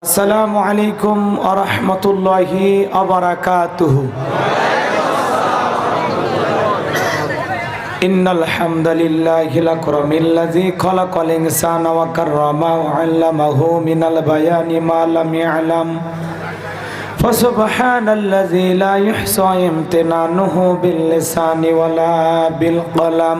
আসসালামু আলাইকুম আরহামতুল্লাহি আবরাকাতুহ إن الحمد لله الأكرم الذي خلق الإنسان وكرمه وعلمه من البيان ما لم يعلم فسبحان الذي لا يحصى امتنانه باللسان ولا بالقلم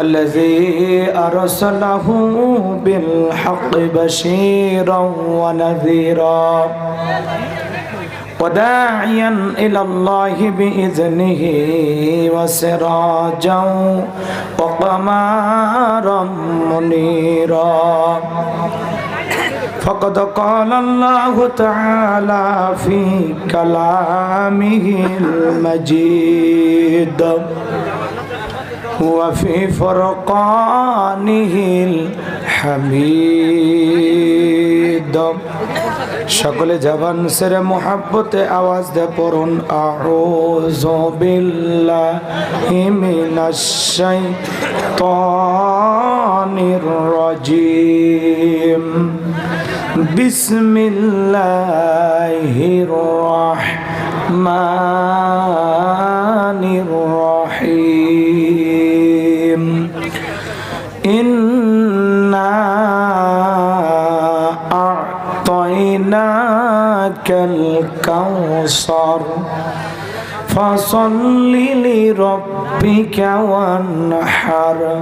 الذي أرسله بالحق بشيرا ونذيرا وداعيا إلى الله بإذنه وسراجا وقمارا منيرا فقد قال الله تعالى في كلامه المجيد وفي فرقانه الحميد সকলে জবান সেরে মোহাব্বতে আওয়াজ দে পড়ুন আউযু বিল্লাহি মিনাশ শাইতানির রাজিম বিসমিল্লাহির রাহমানির أعطيناك الكوثر فصل لربك وانحر.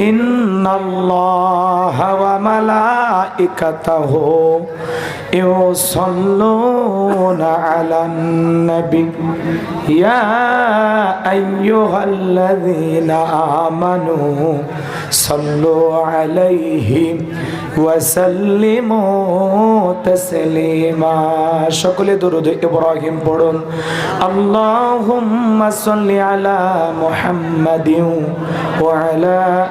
إن الله وملائكته يصلون على النبي يا أيها الذين آمنوا صلوا عليه وسلموا تسليما شكل درود إبراهيم برون اللهم صل على محمد وعلى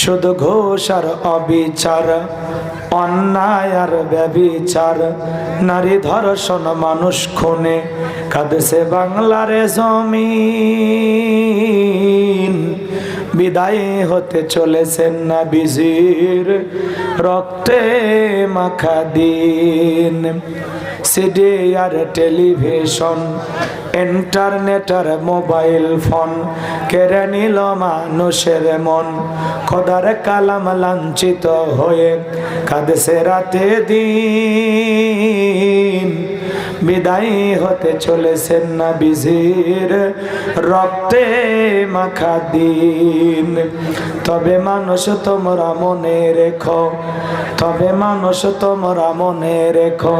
শুধু ঘোষ আর অবিচার, অন্যায় আর ব্যবিচার নারী ধর্ষণ মানুষ খুনে, কাঁদছে বাংলারে জমিন। বিদায় হতে চলেছেন না বিজির রক্তে মাখা দিন। সিডি আর টেলিভিশন ইন্টারনেট আর মোবাইল ফোন কেড়ে নিল মানুষের মন। খোদার কালাম লাঞ্ছিত হয়ে কাঁদছে রাতে দিন। বিদায় হতে চলেছেন না বিজির রক্তে মাখা দিন। তবে মানুষ তোমরা মনে রেখো, তবে মানুষ তোমরা মনে রেখো,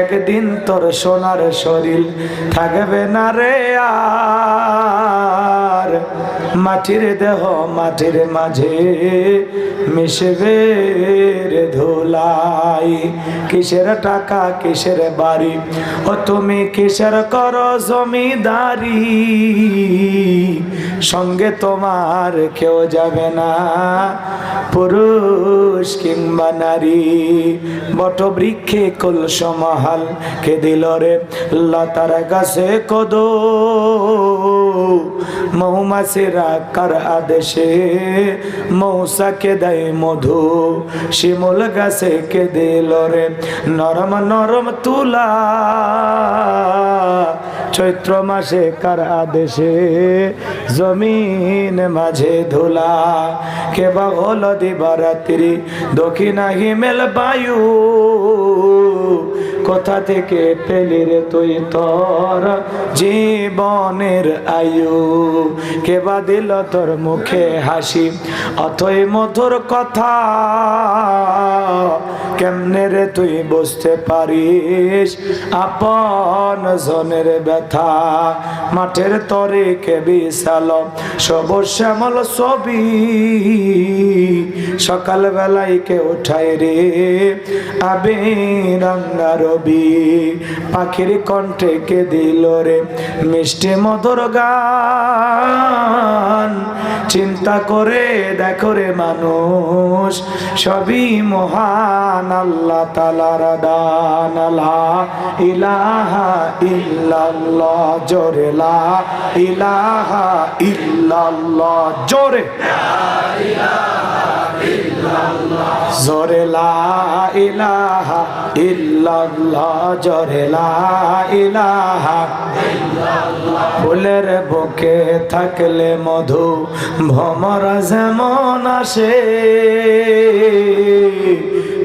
একদিন তোর সোনার শরীর থাকবে না রে আর। মাটির দেহ মাটির মাঝে মিশবে রে ধুলাই। কিসের টাকা, কিসের বাড়ি? ও তুমি কিসের কর জমিদারি? সঙ্গে তোমার কেউ যাবে না, পুরুষ কিংবা নারী। বট বৃক্ষে কলসমহাল কে দিল রে? লতার গাছে কদ। মৌমাছিরা কার আদেশে? মৌসাকে দেয় মধু, শিমুল গাছে কে দিল রে নরম নরম তুলা, চৈত্র মাসে কার আদেশে? জমিন মাঝে ধুলা কে বা হলো দিবারাত্রি দক্ষিণা হিমেল বায়ু। কোথা থেকে পেলি রে তুই তোর জীবনের আয়ু। কে বা দিল তোর মুখে হাসি? অথই মধুর কথা। কেমনে রে তুই বুঝতে পারিস? আপন জনের ব্যথা। মাঠের তরে কে বিশাল? সব শ্যামল ছবি। সকাল বেলায় কে উঠায় রে? আবে রাঙ্গা রবি পাখির কণ্ঠে কে দিল রে মিষ্টি মধুর গান? চিন্তা করে দেখো রে মানুষ, সবই মহান আল্লাহ তালার দান। লা ইলাহা ইল্লাল্লাহ, জোরে লা ইলাহা ইল্লাল্লাহ, জোরে। জোরে ইলাহা ইল্লাল্লাহ জরে ইলাহা। ফুলের বুকে থাকলে মধু ভমরা যেমন আসে।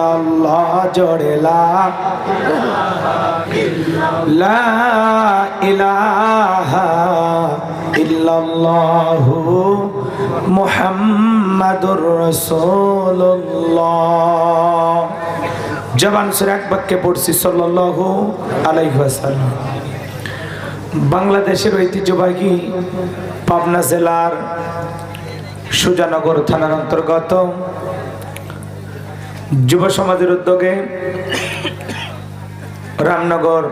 ইল্লাল্লাহ জোরে লা লা ইলাহা ইল্লাল্লাহু মুহাম্মাদুর রাসূলুল্লাহ। জবান সুরে এক বাক্যে পড়ছি, সাল্লাল্লাহু আলাইহি ওয়াসাল্লাম। বাংলাদেশের ঐতিহ্যবাহী পাবনা জেলার সুজানগর থানার অন্তর্গত যুব সমাজের উদ্যোগে রামনগর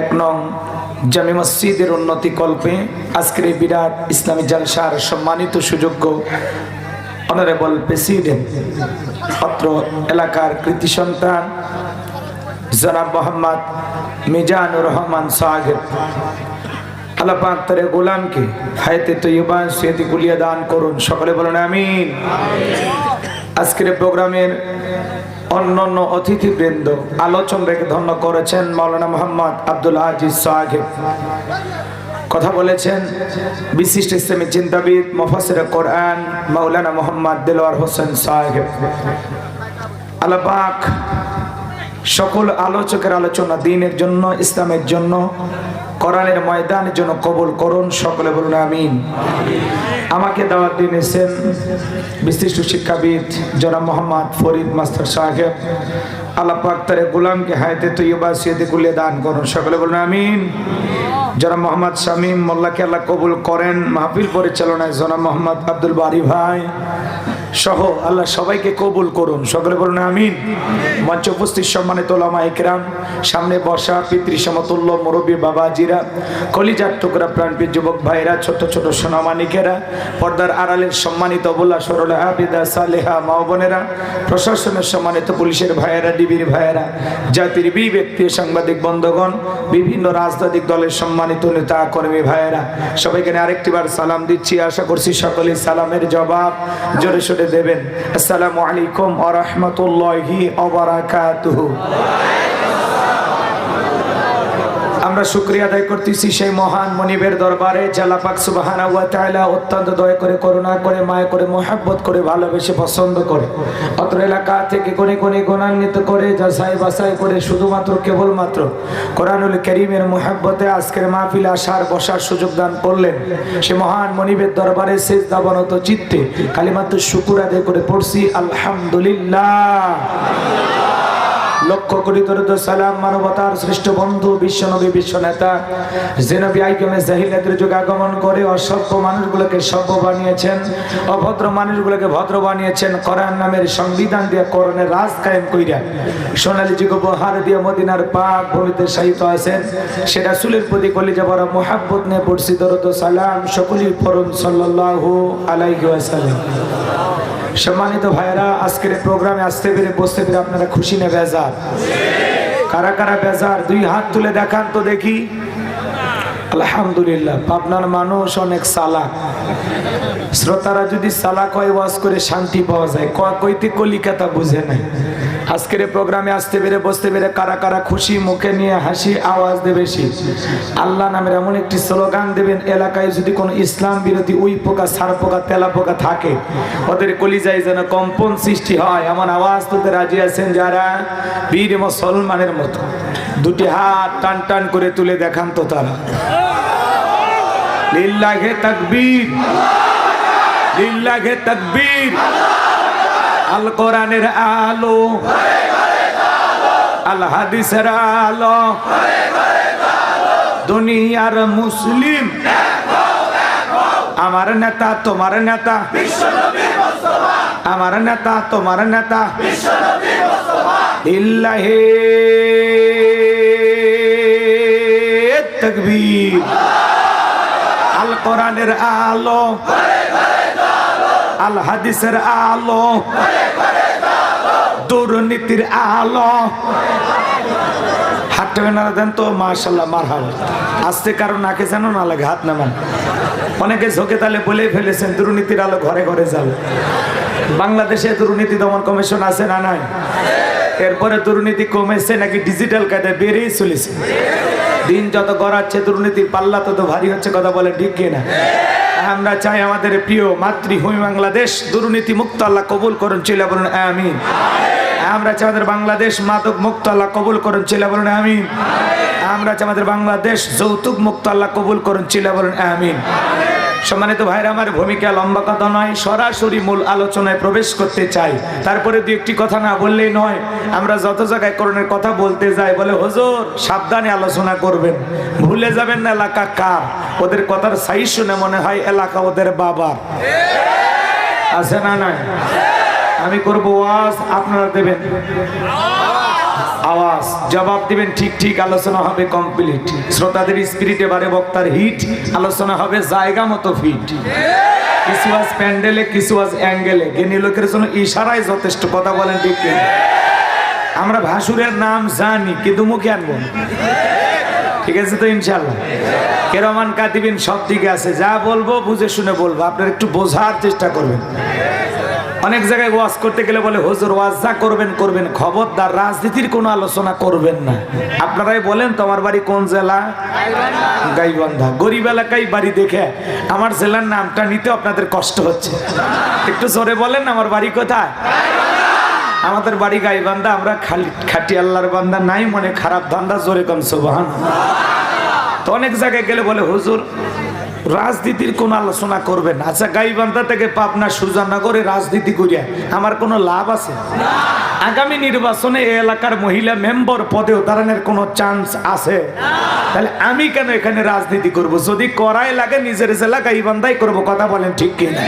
এক নং জামি মসজিদের উন্নতি কল্পে আজকের এই বিরাট ইসলামী জালসার সম্মানিত সুযোগ্য অনারেবল প্রেসিডেন্ট অত্র এলাকার কৃতি সন্তান, জনাব মোহাম্মদ মিজানুর রহমান সাহেব। আল্লাহ পাক তার গোলামকে হায়াতে তৈবান সুয়েতি গুলিয়া দান করুন। সকলে বলুন আমিন। আজকের প্রোগ্রামের অন্যান্য অতিথিবৃন্দ আলোচন রেখে ধন্য করেছেন মাওলানা মোহাম্মদ আব্দুল আজিজ সাহেব। কথা বলেছেন বিশিষ্ট ইসলামী চিন্তাবিদ মফাসির কোরআন মাওলানা মোহাম্মদ দিলওয়ার হোসেন সাহেব। আল্লাহ পাক সকল আলোচকের আলোচনা দিনের জন্য, ইসলামের জন্য কোরআনের ময়দানের জন্য কবুল করুন, সকলে বলুন আমিন। আমাকে দাওয়াত দিয়েছেন বিশিষ্ট শিক্ষাবিদ জনাব মোহাম্মদ ফরিদ মাস্টার সাহেব। আল্লাহ পাক তারে গোলামকে হায়তে তৈবা সিয়েতে গুলিয়ে দান করুন, সকলে বলুন আমিন। জনাব মোহাম্মদ শামীম মোল্লাকে আল্লাহ কবুল করেন, মাহফিল পরিচালনায় জনাব মোহাম্মদ আব্দুল বারি ভাই। সহ আল্লাহ সবাইকে কবুল করুন। সকলে বলুন আমিন। মঞ্চ উপস্থিত সম্মানিত ইকরাম সামনে বসা পিতৃ সমতুল্য, মুরব্বী বাবাজিরা, কলিজার টুকরা প্রাণপীর যুবক ভাইরা, ছোট ছোট সোনামানিকেরা, পর্দার আড়ালের সম্মানিত বলা সরলা আবিদা সালেহা মাও বোনেরা, প্রশাসনের সম্মানিত পুলিশের ভাইয়েরা, ডিবির ভাইয়েরা, জাতির বি ব্যক্তি সাংবাদিক বন্ধগণ, বিভিন্ন রাজনৈতিক দলের সম্মানিত নেতা, কর্মী ভাইয়েরা, সবাইকে আরেকটিবার সালাম দিচ্ছি। আশা করছি সকলেই সালামের জবাব জোরে দেবেন। আসসালামু আলাইকুম আ রহমতুল্লাহি আমরা শুক্রিয়া আদায় করতেছি সেই মহান মনিবের দরবারে জালাপাক সুবাহানা অত্যন্ত দয়া করে, করুণা করে, মায়া করে, মোহাব্বত করে, ভালোবেসে, পছন্দ করে। অত্র এলাকা থেকে কোনে কোনে গুণান্বিত করে, যাচাই বাছাই করে, শুধুমাত্র, কেবলমাত্র কোরআনুল করিমের মোহাব্বতে আজকের মাহফিল আসার, বসার সুযোগ দান করলেন। সে মহান মনিবের দরবারে শেষ দাবনত চিত্তে কালিমাত্র শুকুর আদায় করে পড়ছি, আলহামদুলিল্লাহ। লক্ষ কোটি দরুদ সালাম মানবতার শ্রেষ্ঠ বন্ধু বিশ্বনবী বিশ্ব নেতা জেনবী আইকমে জাহিলাতের যুগে আগমন করে অসভ্য মানুষগুলোকে সভ্য বানিয়েছেন, অভদ্র মানুষগুলোকে ভদ্র বানিয়েছেন, কোরআন নামের সংবিধান দিয়ে করণের রাজ কায়েম কইরা সোনালী যুগ বহার দিয়ে মদিনার পাক ভূমিতে সাহিত্য আছেন। সেটা সুলের প্রতি কলিজা বড় মোহাব্বত নিয়ে পড়ছি, দরুদ সালাম সকলের ফরুন সাল্লাল্লাহু আলাইহি ওয়াসাল্লাম। সম্মানিত ভাইরা আজকের প্রোগ্রামে আসতে পেরে বসতে পেরে আপনারা খুশি না বেজার? কারা কারা বেজার? দুই হাত তুলে দেখান তো দেখি। আলহামদুলিল্লাহ, পাবনার মানুষ অনেক সালাক শ্রোতারা যদি সালাক হয়, ওয়াজ করে শান্তি পাওয়া যায়। কইতে কলিকাতা বুঝে নাই। আজকের প্রোগ্রামে আসতে পেরে, বসতে পেরে কারা কারা খুশি, মুখে নিয়ে হাসি, আওয়াজ দেবে বেশি আল্লাহ নামের এমন একটি স্লোগান দেবেন, এলাকায় যদি কোনো ইসলাম বিরোধী উই পোকা, সার পোকা, তেলা পোকা থাকে, ওদের কলিজায় যেন কম্পন সৃষ্টি হয়, এমন আওয়াজ তুলতে রাজি আছেন যারা? বীর মুসলমানের মতো। দুটি হাত টান টান করে তুলে দেখান তো তারা। লিল্লাহে তাকবীর। লিল্লাহে তাকবীর। আল কোরআনের আলো। আল হাদিসের আলো। দুনিয়ার মুসলিম। আমার নেতা, তোমার নেতা। আমার নেতা, তোমার নেতা। ইল্লাহে। তকবীর। আল কোরআনের আলো। আল হাদিসের আলো। দুর্নীতির আলো। হাতটা বেনারা দেন তো মার্শাল্লাহ মার হাল আসতে কারও নাকে যেন না লাগে, হাত নামান। অনেকে ঝোঁকে তালে বলে ফেলেছেন, দুর্নীতির আলো ঘরে ঘরে যাবে বাংলাদেশে দুর্নীতি দমন কমিশন আছে না নাই? এরপরে দুর্নীতি কমেছে নাকি ডিজিটাল কায়দায় বেড়েই চলেছে? দিন যত গড়াচ্ছে, দুর্নীতির পাল্লা তত ভারী হচ্ছে, কথা বলে ঠিক না আমরা চাই আমাদের প্রিয় মাতৃভূমি বাংলাদেশ। দুর্নীতি মুক্ত আল্লাহ কবুল করুন, চিলা বলুন, আমিন। আমরা চাই আমাদের বাংলাদেশ মাদক মুক্ত আল্লাহ কবুল করুন, চিলে বলুন, আমিন। আমরা চাই আমাদের বাংলাদেশ যৌতুক মুক্ত আল্লাহ কবুল করুন, চিলা বলুন, আমিন। সম্মানিত ভাইরা, আমার ভূমিকা লম্বা কথা নয়, সরাসরি মূল আলোচনায় প্রবেশ করতে চাই। তারপরে দু একটি কথা না বললেই নয়, আমরা যত জায়গায় করণের কথা বলতে যাই, বলে, হুজুর, সাবধানে আলোচনা করবেন। ভুলে যাবেন না এলাকা কার? ওদের কথার সাই শুনে মনে হয় এলাকা ওদের বাবার। আছে না নাই? আমি করব ওয়াজ, আপনারা দেবেন। আওয়াজ, জবাব দিবেন, ঠিক ঠিক, আলোচনা হবে কমপ্লিট শ্রোতাদের স্পিরিট এবারে বক্তার হিট আলোচনা হবে জায়গা মতো ফিট কিছু আজ প্যান্ডেলে কিছু আজ অ্যাঙ্গেলে জ্ঞানী লোকের জন্য ইশারায় যথেষ্ট কথা বলেন, ঠিক আমরা ভাসুরের নাম জানি, কিন্তু মুখে আনব ঠিক আছে তো ইনশাল্লাহ কেরমান কাতিবিন সব দিকে আছে, যা বলব, বুঝে শুনে বলব। আপনারা একটু বোঝার চেষ্টা করবেন। অনেক জায়গায় ওয়াজ করতে গেলে বলে, হুজুর, ওয়াজ যা করবেন করবেন। খবরদার, রাজনীতির কোনো আলোচনা করবেন না। আপনারাই বলেন, তোমার বাড়ি কোন জেলা? গাইবান্ধা। গরিব এলাকায় বাড়ি দেখে আমার জেলার নামটা নিতে আপনাদের কষ্ট হচ্ছে। একটু জোরে বলেন, আমার বাড়ি কোথায়? আমাদের বাড়ি গাইবান্ধা, আমরা খালি খাটি আল্লাহর বান্দা, নাই মনে খারাপ ধান্দা, জোরে কম সোবাহান তো অনেক জায়গায় গেলে বলে, হুজুর রাজনীতির কোন আলোচনা করবেন আচ্ছা গাইবান্ধা থেকে পাবনা সুজানগরে রাজনীতি করিয়া আমার কোনো লাভ আছে? আগামী নির্বাচনে এই এলাকার মহিলা মেম্বার পদে দাঁড়ানোর কোনো চান্স আছে? তাহলে আমি কেন এখানে রাজনীতি করব? যদি করাই লাগে, নিজের জেলা গাইবান্ধাই করব, কথা বলেন ঠিক কিনা?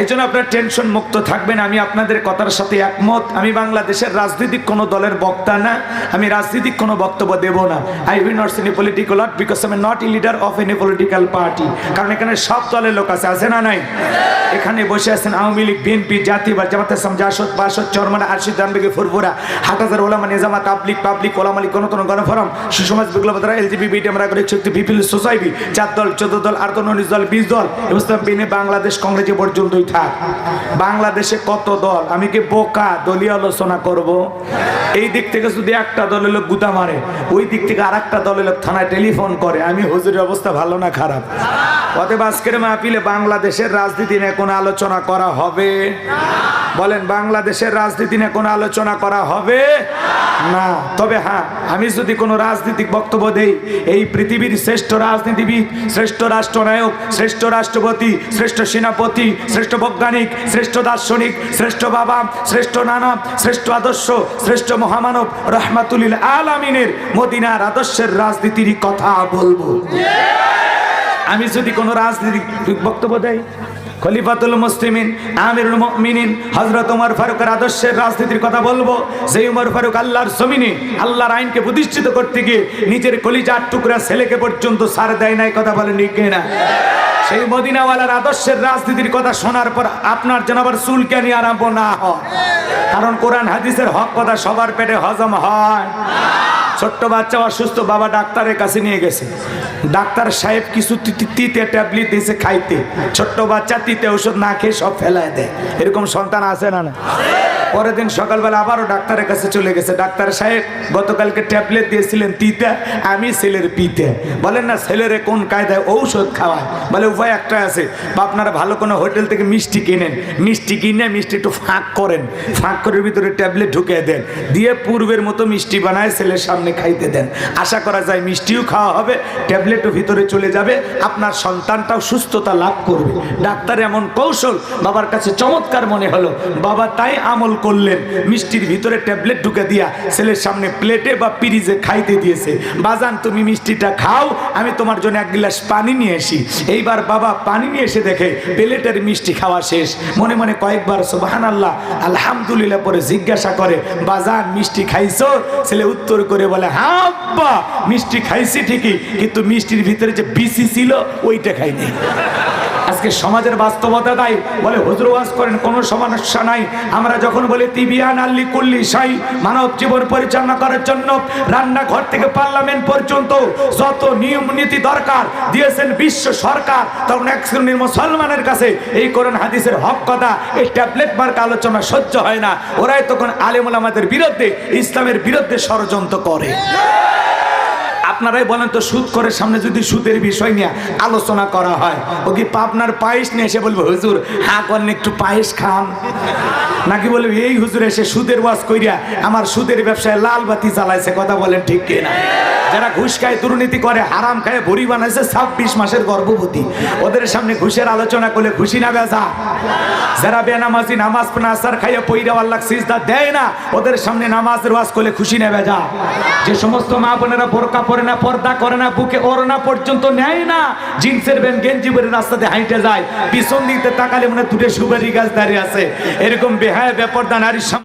এই জন্য আপনার টেনশন মুক্ত থাকবেন আমি আপনাদের কথার সাথে একমত। আমি বাংলাদেশের রাজনৈতিক কোনো দলের বক্তা না। আমি রাজনৈতিক কোনো বক্তব্য দেব না। I will not see any political because I not a leader of any political party কারণ এখানে সব দলের লোক আছে। আছে না নাই? এখানে বসে আছেন আওয়ামী লীগ, বিএনপি জাতীয়বার জামাত ইসলাম, জাসদ, বাসদ, চরমানা, আরশিদ দানবেগে ফুরফুরা, হাটাজার ওলামা নিজামা তাবলিক পাবলিক, ওলামালিক কোনো গণফরম, সুসমাজ, বিপ্লবতারা এলজিবি বিটি আমরা করে শক্তি বিপিল সোসাইটি, চার দল, চোদ্দ দল আট দল উনিশ দল, বিশ দল, এবং বাংলাদেশ কংগ্রেস পর্যন্ত থাক বাংলাদেশে কত দল? আমি কি বোকা? দলীয় আলোচনা করব? এই দিক থেকে যদি একটা দলের লোক গুদা মারে, ওই দিক থেকে আর একটা দলের লোক থানায় টেলিফোন করে। আমি হুজুরের অবস্থা ভালো না খারাপ? অতএব আজকের মাহফিলে বাংলাদেশের রাজনীতি নিয়ে কোনো আলোচনা করা হবে? বলেন, বাংলাদেশের রাজনীতি নিয়ে কোনো আলোচনা করা হবে? না। তবে হ্যাঁ আমি যদি কোনো রাজনৈতিক বক্তব্য দেই, এই পৃথিবীর শ্রেষ্ঠ রাজনীতিবিদ, শ্রেষ্ঠ রাষ্ট্রনায়ক, শ্রেষ্ঠ রাষ্ট্রপতি, শ্রেষ্ঠ সেনাপতি, শ্রেষ্ঠ বৈজ্ঞানিক, শ্রেষ্ঠ দার্শনিক, শ্রেষ্ঠ বাবা, শ্রেষ্ঠ নানা, শ্রেষ্ঠ আদর্শ, শ্রেষ্ঠ মহামানব রহমাতুলিল আলামিনের মদিনার আদর্শের রাজনীতির কথা বলব। আমি যদি কোনো রাজনীতিক বক্তব্য দেই খলিফাতুল মুসলিমিন, আমিরুল মুমিনিন, হযরত ওমর ফারুকের আদর্শের রাজনীতির কথা বলব। সেই ওমর ফারুক আল্লাহর জমিনে আল্লাহর আইনকে প্রতিষ্ঠিত করতে গিয়ে নিজের কলিজার টুকরা ছেলেকে পর্যন্ত সার দেয় নাই, কথা বলেন ঠিক না সেই মদিনাওয়ালার আদর্শের রাজনীতির কথা শোনার পর আপনার যেন আবার চুলকানি আরম্ভ না হয়। কারণ কোরআন হাদিসের হক কথা সবার পেটে হজম হয়। ছোট্ট বাচ্চা অসুস্থ বাবা ডাক্তারের কাছে নিয়ে গেছে। ডাক্তার সাহেব কিছু তিতে ট্যাবলেট দিয়েছে খাইতে। ছোট্ট বাচ্চা তিতে ওষুধ না খেয়ে সব ফেলায় দেয়। এরকম সন্তান আছে না না পরের দিন সকালবেলা আবারও ডাক্তারের কাছে চলে গেছে। ডাক্তার সাহেব, গতকালকে ট্যাবলেট দিয়েছিলেন তিতে, আমি ছেলের পিতে। বলেন না, ছেলেরে কোন কায়দায় ঔষধ খাওয়ায়? বলে উপায় একটা আছে। বা আপনারা ভালো কোনো হোটেল থেকে মিষ্টি কিনেন। মিষ্টি কিনে, মিষ্টি একটু ফাঁক করেন। ফাঁক করে ভিতরে ট্যাবলেট ঢুকিয়ে দেন। দিয়ে পূর্বের মতো মিষ্টি বানায় ছেলের সামনে খাইতে দেন। আশা করা যায় মিষ্টিও খাওয়া হবে, ট্যাবলেটও ভিতরে চলে যাবে। আপনার সন্তানটাও সুস্থতা লাভ করবে। ডাক্তার এমন কৌশল বাবার কাছে চমৎকার মনে হলো। বাবা তাই আমল করলেন। মিষ্টির ভিতরে ট্যাবলেট ঢুকে দিয়া ছেলের সামনে প্লেটে বা পিরিজে খাইতে দিয়েছে। বাজান, তুমি মিষ্টিটা খাও, আমি তোমার জন্য এক গ্লাস পানি নিয়ে আসি। এইবার বাবা পানি নিয়ে এসে দেখে প্লেটের মিষ্টি খাওয়া শেষ। মনে মনে কয়েকবার সুবাহান আল্লাহ আলহামদুলিল্লাহ পরে জিজ্ঞাসা করে, বাজান, মিষ্টি খাইছো? ছেলে উত্তর করে বলে হ্যাঁ মিষ্টি খাইছি ঠিকই, কিন্তু মিষ্টির ভিতরে যে বিসি ছিল, ওইটা খাইনি। আজকে সমাজের বাস্তবতা তাই বলে হুজুর করেন, কোনো সমস্যা নাই। আমরা যখন বলি তিবিয়ান আল্লি কুল্লি সাই মানব জীবন পরিচালনা করার জন্য রান্নাঘর থেকে পার্লামেন্ট পর্যন্ত যত নিয়ম নীতি দরকার দিয়েছেন বিশ্ব সরকার, তখন এক শ্রেণির মুসলমানের কাছে এই কোরআন হাদিসের হক কথা, এই ট্যাবলেট মার্ক আলোচনা সহ্য হয় না। ওরাই তখন আলেমুল আমাদের বিরুদ্ধে, ইসলামের বিরুদ্ধে ষড়যন্ত্র করে। আপনারাই বলেন তো সুদ করে সামনে যদি সুদের বিষয় নিয়ে আলোচনা করা হয়, ও কি পাবনার পায়েস নিয়ে এসে বলব, হুজুর হ্যাঁ করেন একটু পায়েস খান? নাকি বলবে, এই হুজুর এসে সুদের ওয়াজ কইরা আমার সুদের ব্যবসায় লাল বাতি জ্বালাইছে। কথা বলেন ঠিক কিনা? যারা ঘুষ খায়, দুর্নীতি করে, হারাম খায় ভরি বানাইছে, ছাব্বিশ মাসের গর্ভবতী। ওদের সামনে ঘুষের আলোচনা করলে খুশি না বেজা? যারা বেনামাজি, নামাজ আসার খাইয়ে পইরা আল্লাহ সিজদা দেয় না, ওদের সামনে নামাজের ওয়াজ করলে খুশি না বেজা? যে সমস্ত মা বোনেরা বোরকা পরে না, পর্দা করে না, বুকে ওড়না পর্যন্ত নেয় না। জিন্সের ব্যান গেঞ্জি পরে রাস্তাতে হাইটে যায়। পিছন দিতে তাকালে মনে দুটো সুপারি গাছ দাঁড়িয়ে আছে। এরকম বেহায়, বেপর্দা নারীর